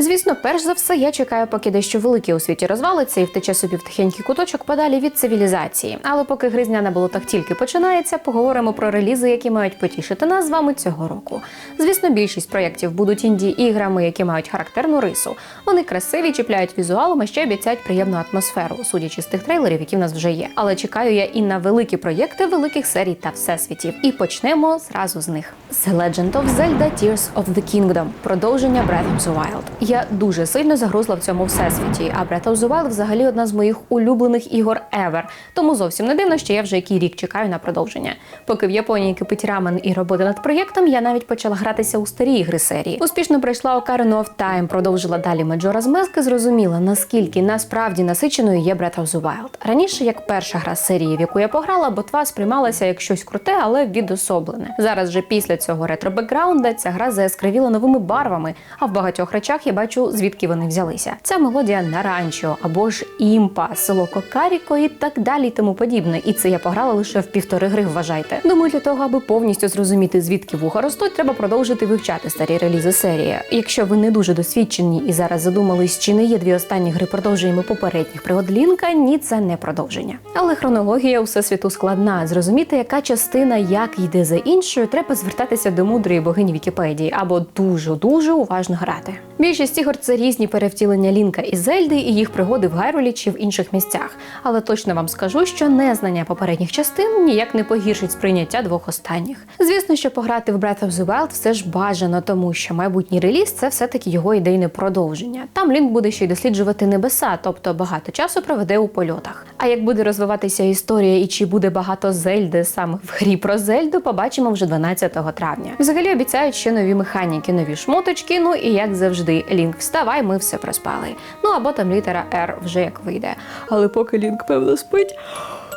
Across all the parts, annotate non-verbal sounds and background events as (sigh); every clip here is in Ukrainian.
Звісно, перш за все, я чекаю, поки дещо велике у світі розвалиться і втече собі в тихенький куточок подалі від цивілізації. Але поки гризняна болотах тільки починається, поговоримо про релізи, які мають потішити нас з вами цього року. Звісно, більшість проєктів будуть інді іграми, які мають характерну рису. Вони красиві, чіпляють візуалом, а ще обіцяють приємну атмосферу, судячи з тих трейлерів, які в нас вже є. Але чекаю я і на великі проєкти великих серій та всесвітів. І почнемо зразу з них. The Legend of Zelda Tears of the Kingdom. Продовження Breath of the Wild. Я дуже сильно загрузла в цьому всесвіті, а Breath of the Wild взагалі одна з моїх улюблених ігор ever. Тому зовсім не дивно, що я вже який рік чекаю на продовження. Поки в Японії кипить рамен і робота над проєктом, я навіть почала гратися у старі ігри серії. Успішно пройшла Ocarina of Time, продовжила далі Majora's Mask і зрозуміла, наскільки насправді насиченою є Breath of the Wild. Раніше, як перша гра серії, в яку я пограла, ботва сприймалася як щось круте, але відособлене. Зараз же після цього ретро-бекграунда ця гра заяскравіла новими барвами, а в багатьох речах я бачу, звідки вони взялися. Ця мелодія Наранчо або ж імпа, село Кокаріко і так далі, і тому подібне. І це я пограла лише в півтори гри. Вважайте. Думаю, для того, аби повністю зрозуміти, звідки вуха ростуть, треба продовжити вивчати старі релізи серії. Якщо ви не дуже досвідчені і зараз задумались, чи не є дві останні гри продовженнями попередніх пригод Лінка, ні, це не продовження. Але хронологія всесвіту складна. Зрозуміти, яка частина як йде за іншою, треба звертатися до мудрої богині Вікіпедії або дуже дуже уважно грати. Більшість ігор це різні перевтілення Лінка і Зельди і їх пригоди в Гайролі чи в інших місцях. Але точно вам скажу, що незнання попередніх частин ніяк не погіршить сприйняття двох останніх. Звісно, що пограти в Breath of the Wild все ж бажано, тому що майбутній реліз це все-таки його ідейне продовження. Там Лінк буде ще й досліджувати небеса, тобто багато часу проведе у польотах. А як буде розвиватися історія і чи буде багато Зельди саме в грі про Зельду, побачимо вже 12 травня. Взагалі обіцяють ще нові механіки, нові шмоточки. Ну і як завжди, Лінк, вставай, ми все проспали. Ну або там літера R вже як вийде. Але поки Лінк певно спить,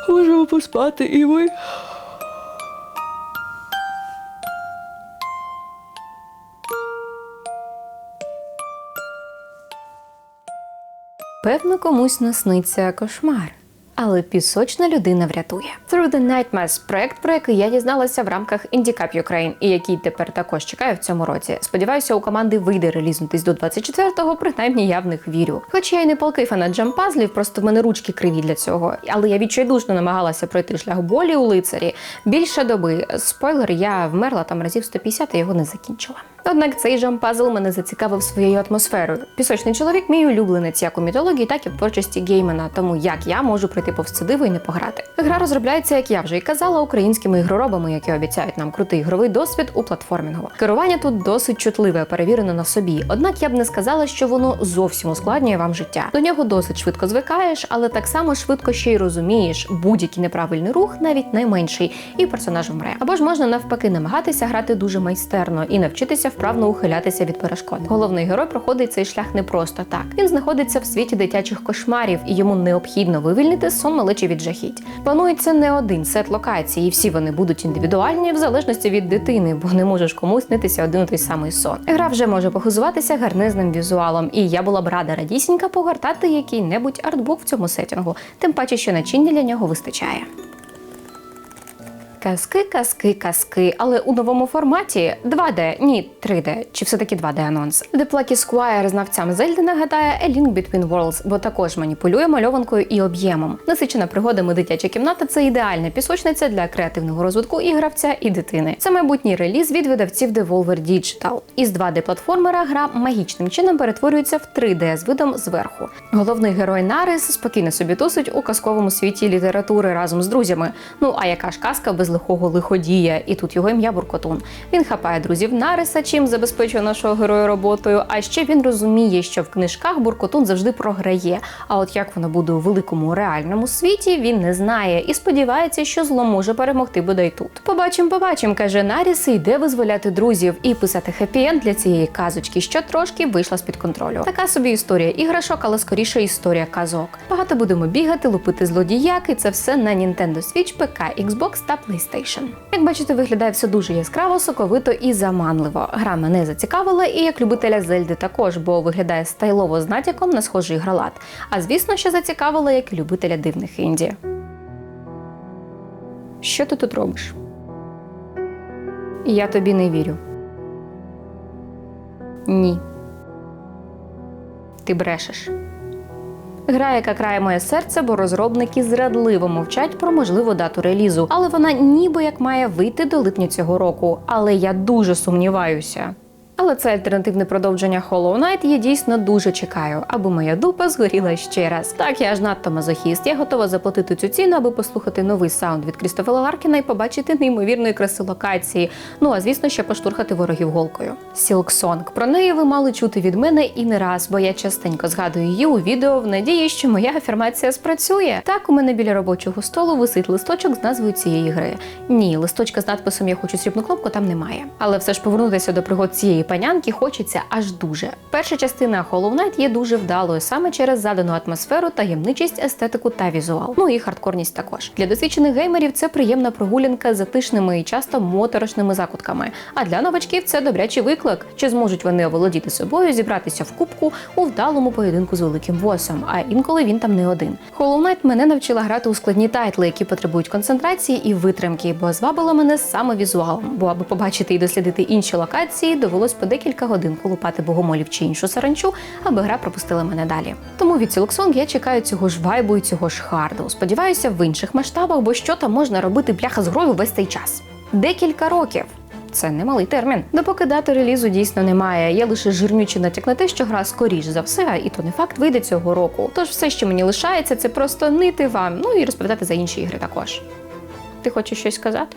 можемо поспати і ми. Певно, комусь насниться кошмар. Але пісочна людина врятує. Through the Nightmares – проект, про який я дізналася в рамках IndieCup Ukraine і який тепер також чекаю в цьому році. Сподіваюся, у команди вийде релізнутись до 24-го, принаймні я в них вірю. Хоча я й не палкий фанат джампазлів, просто в мене ручки криві для цього. Але я відчайдушно намагалася пройти шлях болі у лицарі. Більше доби. Спойлер, я вмерла там разів 150 і його не закінчила. Однак цей жампазл мене зацікавив своєю атмосферою. Пісочний чоловік мій улюбленець як у мітології, так і в творчості геймена. Тому як я можу пройти повз це диво і не пограти. Гра розробляється, як я вже і казала, українськими ігроробами, які обіцяють нам крутий ігровий досвід у платформінгу. Керування тут досить чутливе, перевірено на собі. Однак я б не сказала, що воно зовсім ускладнює вам життя. До нього досить швидко звикаєш, але так само швидко ще й розумієш будь-який неправильний рух, навіть найменший, і персонаж вмре. Або ж можна навпаки намагатися грати дуже майстерно і навчитися вправно ухилятися від перешкод. Головний герой проходить цей шлях не просто так. Він знаходиться в світі дитячих кошмарів, і йому необхідно вивільнити сон малечі від жахіть. Планується не один сет локацій, і всі вони будуть індивідуальні в залежності від дитини, бо не можеш комусь снитися один і той самий сон. Гра вже може похизуватися гарнизним візуалом, і я була б рада радісінька погортати який-небудь артбук в цьому сетінгу, тим паче, що начиння для нього вистачає. Казки, казки, казки, але у новому форматі 2D, ні, 3D, чи все-таки 2D анонс. The Plucky Squire знавцям Зельди нагадає A Link Between Worlds, бо також маніпулює мальованкою і об'ємом. Насичена пригодами дитяча кімната це ідеальна пісочниця для креативного розвитку і гравця, і дитини. Це майбутній реліз від видавців Devolver Digital. Із 2D-платформера гра магічним чином перетворюється в 3D з видом зверху. Головний герой Нарис спокійно собі тусить у казковому світі літератури разом з друзями. Ну а яка ж казка без лихого лиходія, і тут його ім'я Буркотун. Він хапає друзів Нариса, чим забезпечує нашого героя роботою. А ще він розуміє, що в книжках Буркотун завжди програє. А от як воно буде у великому реальному світі, він не знає і сподівається, що зло може перемогти бодай тут. Побачим, побачим, каже Наріс, і йде визволяти друзів і писати хеппі-енд для цієї казочки, що трошки вийшла з під контролю. Така собі історія іграшок, але скоріше історія казок. Багато будемо бігати, лупити злодіяки. Це все на Nintendo Switch, ПК, Xbox та PlayStation. Як бачите, виглядає все дуже яскраво, соковито і заманливо. Гра мене зацікавила, і як любителя Зельди також, бо виглядає стайлово з натяком на схожий гралат. А звісно, що зацікавила як любителя дивних інді. Що ти тут робиш? Я тобі не вірю. Ні. Ти брешеш. Гра, яка крає моє серце, бо розробники зрадливо мовчать про можливу дату релізу, але вона ніби як має вийти до липня цього року. Але я дуже сумніваюся. Але це альтернативне продовження Hollow Knight я дійсно дуже чекаю, аби моя дупа згоріла ще раз. Так, я ж надто мазохіст. Я готова заплатити цю ціну, аби послухати новий саунд від Крістофера Ларкіна і побачити неймовірної краси локації. Ну а звісно, ще поштурхати ворогів голкою. Song. Про неї ви мали чути від мене і не раз, бо я частенько згадую її у відео в надії, що моя афірмація спрацює. Так, у мене біля робочого столу висить листочок з назвою цієї гри. Ні, листочка з надписом Я хочу срібну кнопку там немає. Але все ж повернутися до пригод цієї панянки хочеться аж дуже. Перша частина Hollow Knight є дуже вдалою саме через задану атмосферу, таємничість, естетику та візуал. Ну і хардкорність також. Для досвідчених геймерів це приємна прогулянка з затишними і часто моторошними закутками. А для новачків це добрячий виклик. Чи зможуть вони оволодіти собою, зібратися в кубку у вдалому поєдинку з великим босом? А інколи він там не один. Hollow Knight мене навчила грати у складні тайтли, які потребують концентрації і витримки, бо звабила мене саме візуалом. Бо аби побачити і дослідити інші локації, довелось по декілька годин колупати богомолів чи іншу саранчу, аби гра пропустила мене далі. Тому від Song я чекаю цього ж вайбу і цього ж харду. Сподіваюся, в інших масштабах, бо що там можна робити бляха з грою весь цей час. Декілька років. Це немалий термін. Допоки дати релізу дійсно немає. Є лише жирнючий натяк на те, що гра скоріш за все, і то не факт вийде цього року. Тож все, що мені лишається, це просто нити вам, ну і розповідати за інші ігри також. Ти хочеш щось сказати?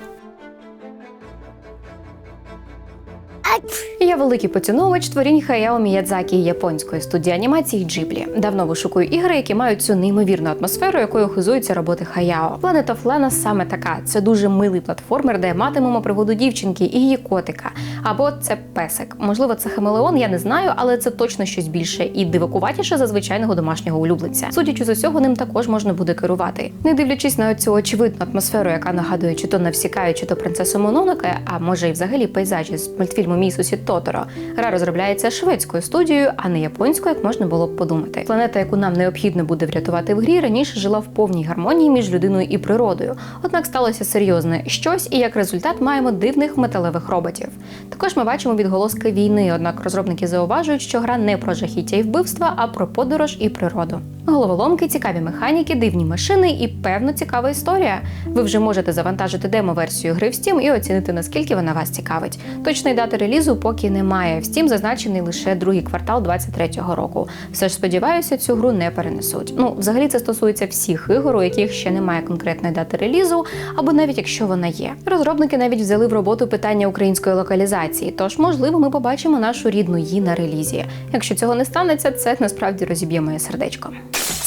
Я великий поціновувач творінь Хаяо Міядзакі японської студії анімації Джиблі. Давно вишукую ігри, які мають цю неймовірну атмосферу, якою хизуються роботи Хаяо. Planet of саме така. Це дуже милий платформер, де матимемо пригоду дівчинки і її котика. Або це песик. Можливо, це хамелеон, я не знаю, але це точно щось більше і дивакуватіше за звичайного домашнього улюбленця. Судячи з усього, ним також можна буде керувати. Не дивлячись на цю очевидну атмосферу, яка нагадує чи то Навсікаю, чи то принцесу Мононоке, а може й взагалі пейзажі з мультфільму Мій сусід Тоторо. Гра розробляється шведською студією, а не японською, як можна було б подумати. Планета, яку нам необхідно буде врятувати в грі, раніше жила в повній гармонії між людиною і природою. Однак сталося серйозне щось, і як результат маємо дивних металевих роботів. Також ми бачимо відголоски війни, однак розробники зауважують, що гра не про жахіття і вбивства, а про подорож і природу. Головоломки, цікаві механіки, дивні машини і певно цікава історія. Ви вже можете завантажити демо-версію гри в Steam і оцінити наскільки вона вас цікавить. Точної дати релізу поки немає. В Steam зазначений лише другий квартал 23-го року. Все ж сподіваюся, цю гру не перенесуть. Ну, взагалі, це стосується всіх ігор, у яких ще немає конкретної дати релізу, або навіть якщо вона є. Розробники навіть взяли в роботу питання української локалізації, тож можливо ми побачимо нашу рідну її на релізі. Якщо цього не станеться, це насправді розіб'є моє сердечко.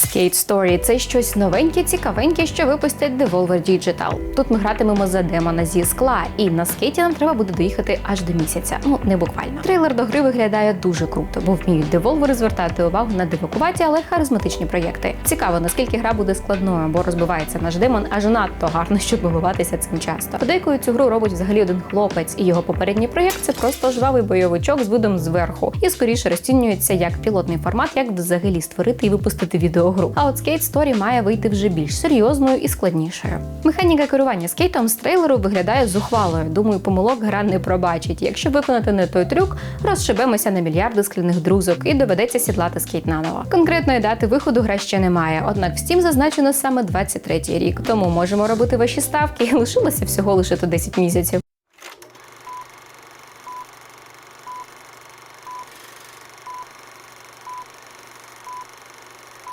Skate Story – це щось новеньке, цікавеньке, що випустять Devolver Digital. Тут ми гратимемо за демона зі скла, і на скейті нам треба буде доїхати аж до місяця. Ну не буквально. Трейлер до гри виглядає дуже круто, бо вміють деволвери звертати увагу на дивакуваті, але харизматичні проєкти. Цікаво, наскільки гра буде складною, бо розбивається наш демон аж надто гарно, щоб вибиватися цим часто. Подейкою цю гру робить взагалі один хлопець, і його попередній проєкт це просто жвавий бойовичок з видом зверху, і скоріше розцінюється як пілотний формат, як взагалі створити і випустити відеогру. А от Skate Story має вийти вже більш серйозною і складнішою. Механіка керування скейтом з трейлеру виглядає зухвалою. Думаю, помилок гра не пробачить. Якщо виконати не той трюк, розшибемося на мільярди скляних друзок і доведеться сідлати скейт наново. Конкретної дати виходу гра ще немає, однак в Steam зазначено саме 23-й рік, тому можемо робити ваші ставки. (laughs) Лишилося всього лише то 10 місяців.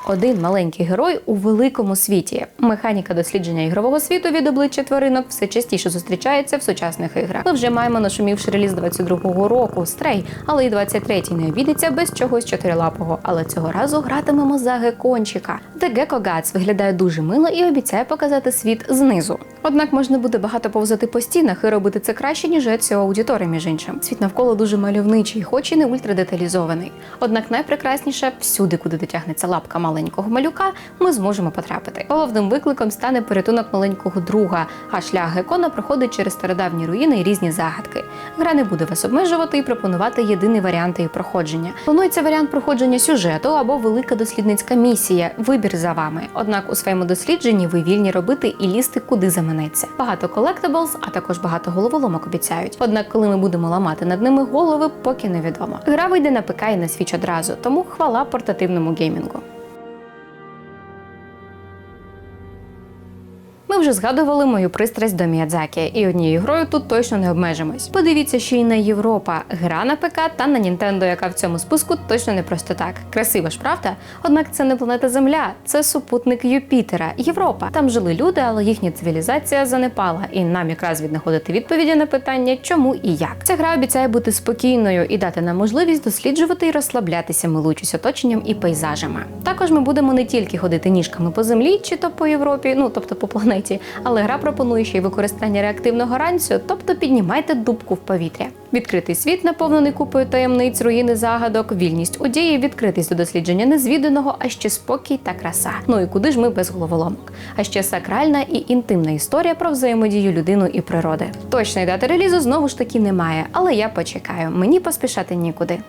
Один маленький герой у великому світі. Механіка дослідження ігрового світу від обличчя тваринок все частіше зустрічається в сучасних іграх. Ми вже маємо нашумівши реліз 22-го року стрей, але і 23-й не обійдеться без чогось чотирилапого. Але цього разу гратимемо за гекончика. The Gecko виглядає дуже мило і обіцяє показати світ знизу. Однак можна буде багато повзати по стінах і робити це краще, ніж Еціо аудітори, між іншим. Світ навколо дуже мальовничий, хоч і не ультрадеталізований. Однак найпрекрасніше всюди, куди дотягнеться лапка маленького малюка, ми зможемо потрапити. Головним викликом стане порятунок маленького друга, а шлях гекона проходить через стародавні руїни і різні загадки. Гра не буде вас обмежувати і пропонувати єдиний варіант її проходження. Планується варіант проходження сюжету або велика дослідницька місія. Вибір за вами. Однак у своєму дослідженні ви вільні робити і лізти куди заманете. Заманеться. Багато колектаблз, а також багато головоломок обіцяють. Однак, коли ми будемо ламати над ними голови, поки невідомо. Гра вийде на ПК і на свіч одразу, тому хвала портативному геймінгу. Ми вже згадували мою пристрасть до Міядзакі, і однією грою тут точно не обмежимось. Подивіться ще й на Європа, гра на ПК та на Нінтендо, яка в цьому списку точно не просто так. Красиво ж, правда? Однак це не планета Земля, це супутник Юпітера, Європа. Там жили люди, але їхня цивілізація занепала, і нам якраз віднаходити відповіді на питання, чому і як. Ця гра обіцяє бути спокійною і дати нам можливість досліджувати і розслаблятися, милуючись оточенням і пейзажами. Також ми будемо не тільки ходити ніжками по землі чи то по Європі, ну тобто по планеті, але гра пропонує ще й використання реактивного ранцю, тобто піднімайте дубку в повітря. Відкритий світ, наповнений купою таємниць, руїни загадок, вільність у дії, відкритість до дослідження незвіданого, а ще спокій та краса. Ну і куди ж ми без головоломок? А ще сакральна і інтимна історія про взаємодію людини і природи. Точної дати релізу знову ж таки немає, але я почекаю. Мені поспішати нікуди.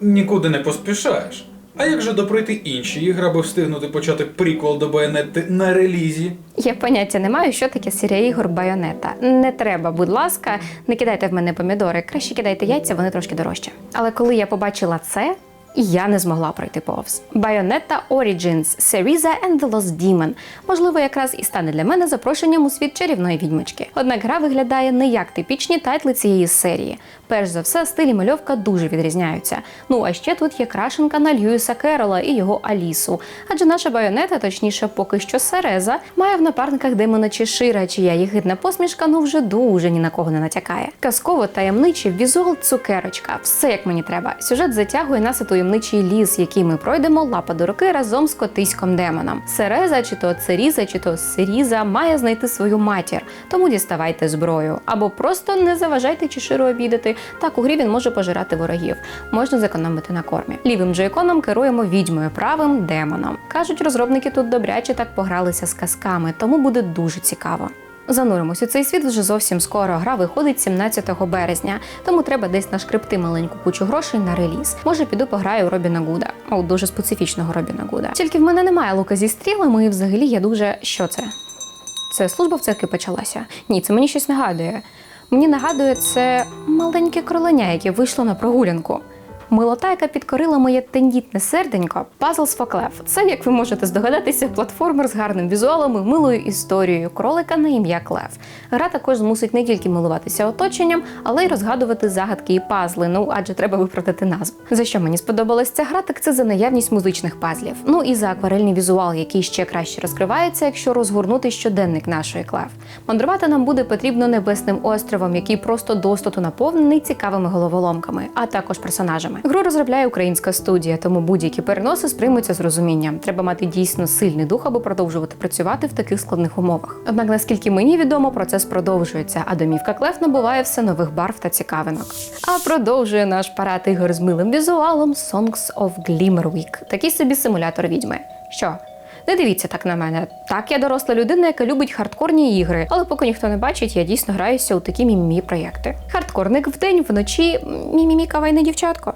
Нікуди не поспішаєш. А як же допройти інші ігри, аби встигнути почати приквел до Байонетти на релізі? Я поняття не маю, що таке серія ігор Байонета. Не треба, будь ласка, не кидайте в мене помідори. Краще кидайте яйця, вони трошки дорожчі. Але коли я побачила це. І я не змогла пройти повз. Bayonetta Origins, Syriza and the Lost Demon. Можливо, якраз і стане для мене запрошенням у світ чарівної відьмочки. Однак гра виглядає не як типічні тайтли цієї серії. Перш за все, стиль і мальовка дуже відрізняються. Ну а ще тут є крашенка на Льюіса Керола і його Алісу. Адже наша байонета, точніше, поки що Сереза, має в напарниках демона Чешира, чия єгидна посмішка ну вже дуже ні на кого не натякає. Казково таємничий візуал цукерочка. Все як мені треба. Сюжет затягує нас у таємничий ліс, який ми пройдемо лапа до руки разом з котиськом демоном. Сереза, чи то Церіза, чи то Сиріза має знайти свою матір, тому діставайте зброю. Або просто не заважайте Чеширу обідати. Так у грі він може пожирати ворогів. Можна зекономити на кормі. Лівим джойконом керуємо відьмою, правим демоном. Кажуть, розробники тут добряче так погралися з казками, тому буде дуже цікаво. Зануримось у цей світ вже зовсім скоро. Гра виходить 17 березня, тому треба десь нашкребти маленьку кучу грошей на реліз. Може, піду пограю Робіна Гуда. О, дуже специфічного Робіна Гуда. Тільки в мене немає лука зі стрілами, і взагалі я дуже. Що це? Це служба в церкві почалася? Ні, це мені щось нагадує. Мені нагадує це маленьке кроленя, яке вийшло на прогулянку. Милота, яка підкорила моє тендітне серденько, for Clef. Це, як ви можете здогадатися, платформер з гарним візуалом і милою історією кролика на ім'я Клев. Гра також змусить не тільки милуватися оточенням, але й розгадувати загадки і пазли. Ну адже треба виправдати назву. За що мені сподобалась ця гра, так це за наявність музичних пазлів. Ну і за акварельний візуал, який ще краще розкривається, якщо розгорнути щоденник нашої Клев. Мандрувати нам буде потрібно небесним островом, який просто достату наповнений цікавими головоломками, а також персонажами. Гру розробляє українська студія, тому будь-які переноси сприймуться з розумінням. Треба мати дійсно сильний дух, аби продовжувати працювати в таких складних умовах. Однак, наскільки мені відомо, процес продовжується, а домівка Клеф набуває все нових барв та цікавинок. А продовжує наш парад ігор з милим візуалом Songs of Glimmerweek. Такий собі симулятор відьми. Що? Не дивіться так на мене. Так, я доросла людина, яка любить хардкорні ігри, але поки ніхто не бачить, я дійсно граюся у такі мімі проєкти. Хардкорник вдень, вночі мімімі кавайне дівчатко.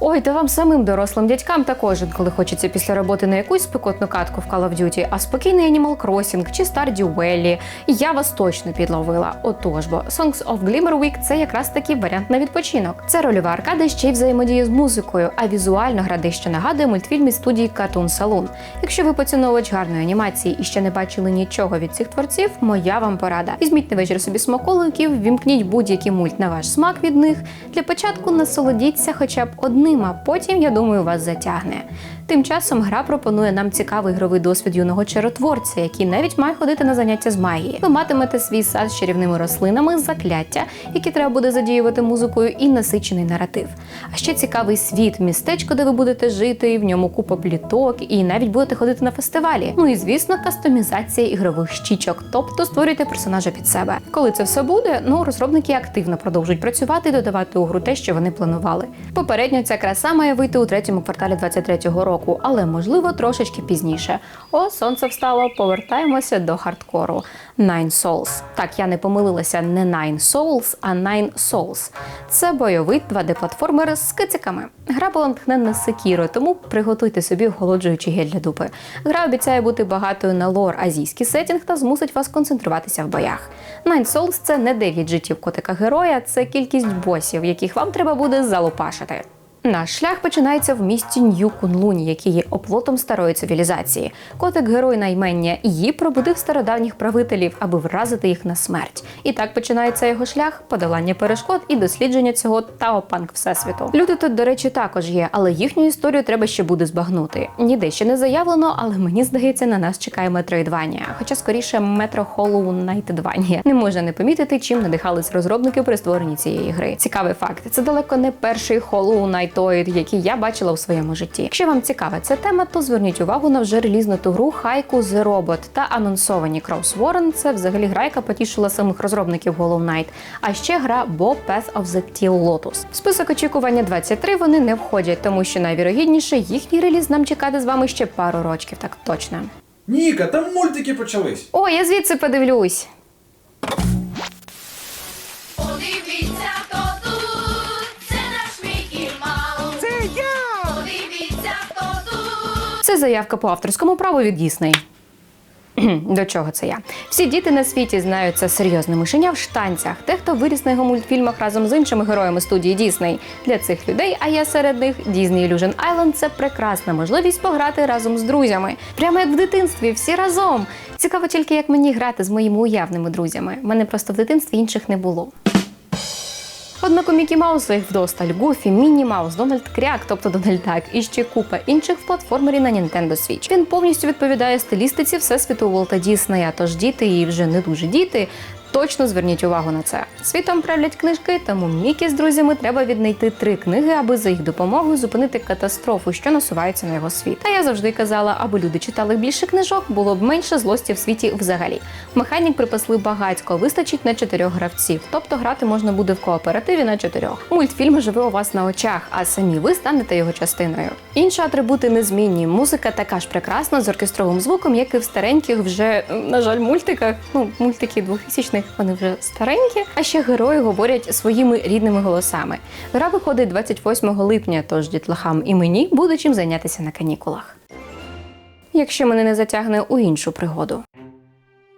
Ой, та вам самим дорослим дядькам також інколи хочеться після роботи на якусь спекотну катку в Call of Duty, а спокійний Animal Crossing чи Stardew Valley. Я вас точно підловила. Отож, бо Songs of Glimmerweek – це якраз такий варіант на відпочинок. Це рольова аркада ще й взаємодіє з музикою, а візуально гра дещо нагадує мультфільм із студії Cartoon Saloon. Якщо ви поціновувач гарної анімації і ще не бачили нічого від цих творців, моя вам порада. Візьміть на вечір собі смаколиків, вімкніть будь-який мульт на ваш смак від них. Для початку насолодіться хоча б одним, а потім, я думаю, вас затягне. Тим часом гра пропонує нам цікавий ігровий досвід юного чаротворця, який навіть має ходити на заняття з магії. Ви матимете свій сад з чарівними рослинами, закляття, які треба буде задіювати музикою, і насичений наратив. А ще цікавий світ, містечко, де ви будете жити, в ньому купа пліток, і навіть будете ходити на фестивалі. Ну і звісно, кастомізація ігрових щічок, тобто створюйте персонажа під себе. Коли це все буде, ну розробники активно продовжують працювати і додавати у гру те, що вони планували. Попередньо ця краса має вийти у третьому кварталі 23-го року, але можливо трошечки пізніше. О, сонце встало. Повертаємося до хардкору. Nine Souls. Так, я не помилилася, не Nine Souls, а Nine Souls. Це бойовий 2D-платформер з кициками. Гра була натхненна з секірою, тому приготуйте собі охолоджуючий гель для дупи. Гра обіцяє бути багатою на лор азійський сетінг та змусить вас концентруватися в боях. Nine Souls – це не 9 життів котика героя, це кількість босів, яких вам треба буде залопашити. Наш шлях починається в місті Нью-Кунлуні, який є оплотом старої цивілізації. Котик герой наймення її пробудив стародавніх правителів, аби вразити їх на смерть. І так починається його шлях, подолання перешкод і дослідження цього таопанк всесвіту. Люди тут, до речі, також є, але їхню історію треба ще буде збагнути. Ніде ще не заявлено, але мені здається, на нас чекає Метроїдванія. Хоча скоріше метро Hollow Knightванія. Не можна не помітити, чим надихались розробники при створенні цієї гри. Цікавий факт: це далеко не перший Hollow Knightoid, який я бачила у своєму житті. Якщо вам цікава ця тема, то зверніть увагу на вже релізнуту гру Хайку The Robot та анонсовані Cross Warren. Це взагалі гра, яка потішила самих розробників Hollow Knight. А ще гра Bo Path of the Teal Lotus. В список очікування 23 вони не входять, тому що найвірогідніше їхній реліз нам чекати з вами ще пару рочків, так точно. Ніка, там мультики почались. О, я звідси подивлюсь. Це заявка по авторському праву від Дісней. До чого це я? Всі діти на світі знають це серйозне мишеня в штанцях. Дехто виріс на його мультфільмах разом з іншими героями студії Дісней. Для цих людей, а я серед них Disney Illusion Island – це прекрасна можливість пограти разом з друзями. Прямо як в дитинстві, всі разом. Цікаво тільки, як мені грати з моїми уявними друзями. Мене просто в дитинстві інших не було. Однак у Мікі Мауса їх вдосталь, Гуфі, Міні Маус, Дональд Кряк, тобто Дональд Дак, і ще купа інших в платформері на Nintendo Switch. Він повністю відповідає стилістиці всесвіту Волта Діснея, тож діти і вже не дуже діти. Точно зверніть увагу на це. Світом правлять книжки, тому Мікі з друзями треба віднайти три книги, аби за їх допомогою зупинити катастрофу, що насувається на його світ. А я завжди казала, аби люди читали більше книжок, було б менше злості в світі взагалі. Механік припасли багатько, вистачить на чотирьох гравців, тобто грати можна буде в кооперативі на чотирьох. Мультфільм живе у вас на очах, а самі ви станете його частиною. Інші атрибути незмінні. Музика така ж прекрасна з оркестровим звуком, як і в стареньких, вже на жаль, мультиках. Ну, мультики 2000-х, вони вже старенькі. А ще герої говорять своїми рідними голосами. Гра виходить 28 липня, тож дітлахам і мені буде чим зайнятися на канікулах. Якщо мене не затягне у іншу пригоду.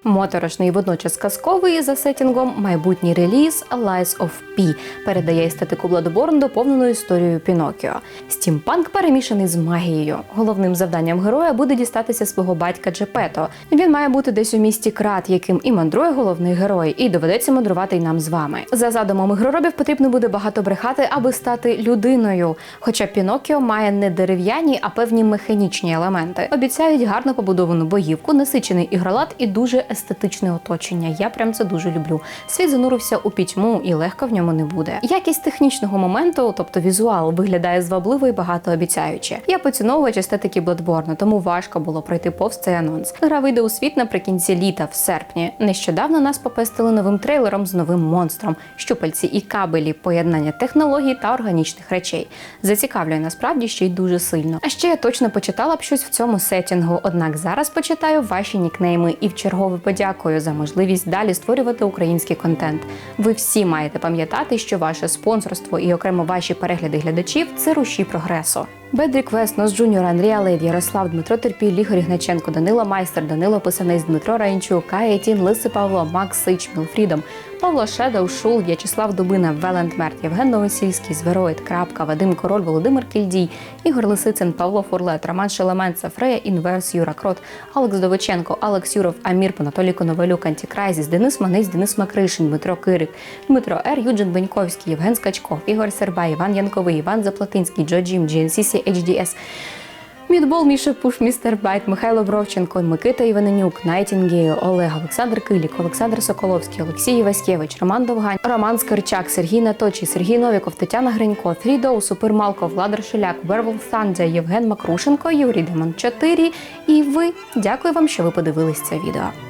Моторошний водночас казковий за сетінгом майбутній реліз Lies of P передає естетику Bloodborne доповненою історією Пінокіо. Стімпанк перемішаний з магією. Головним завданням героя буде дістатися свого батька Джепето. Він має бути десь у місті Крат, яким і мандрує головний герой, і доведеться мандрувати й нам з вами. За задумом ігроробів потрібно буде багато брехати, аби стати людиною. Хоча Пінокіо має не дерев'яні, а певні механічні елементи. Обіцяють гарно побудовану боївку, насичений ігролад і дуже естетичне оточення. Я прям це дуже люблю. Світ занурився у пітьму і легко в ньому не буде. Якість технічного моменту, тобто візуал, виглядає звабливо і багатообіцяюче. Я поціновувач естетики Bloodborne, тому важко було пройти повз цей анонс. Гра вийде у світ наприкінці літа, в серпні. Нещодавно нас попестили новим трейлером з новим монстром, щупальці і кабелі, поєднання технологій та органічних речей. Зацікавлює насправді ще й дуже сильно. А ще я точно почитала б щось в цьому сетінгу. Однак зараз почитаю ваші нікнейми і в чергове подякую за можливість далі створювати український контент. Ви всі маєте пам'ятати, що ваше спонсорство і окремо ваші перегляди глядачів це руші прогресу. Bad Request, Нос Джуніор, Андрія Лев, Ярослав, Дмитро Терпіль, Ігор Ігначенко, Данила Майстер, Данило Писанець, Дмитро Раїнчук, Кая Тін, Лиси Павло, Макс Сич, Мілфрідом, Павло Шедов, Шул, В'ячеслав Дубина, Велент Мерт, Євген Новосільський, Звероїд, Крапка, Вадим Король, Володимир Кільдій, Ігор Лисицин, Павло Фурлет, Роман Шелемент, Фрея Інверс, Юра Крот, Алекс Довиченко, Алекс Юров, Амір, Анатолій Коновалюк, Антікрайзіс, Денис Манець, Денис Макришин, Дмитро Кирик, Дмитро Р, Юджин Беньковський, Євген Скачков, Ігор Сербай, Іван Янковий, Іван Заплатинський, Джо Джим, GNCC HDS, Мідбол, Міша Пуш, Містер Байт, Михайло Бровченко, Микита Іваненюк, Найтінгейл, Олег, Олександр Килік, Олександр Соколовський, Олексій Іваськевич, Роман Довгань, Роман Скорчак, Сергій Наточий, Сергій Новіков, Тетяна Гринько, Фрідоу, Супер Малко, Владар Шеляк, Вервол Сандзя, Євген Макрушенко, Юрій Демон 4 і ви. Дякую вам, що ви подивились це відео.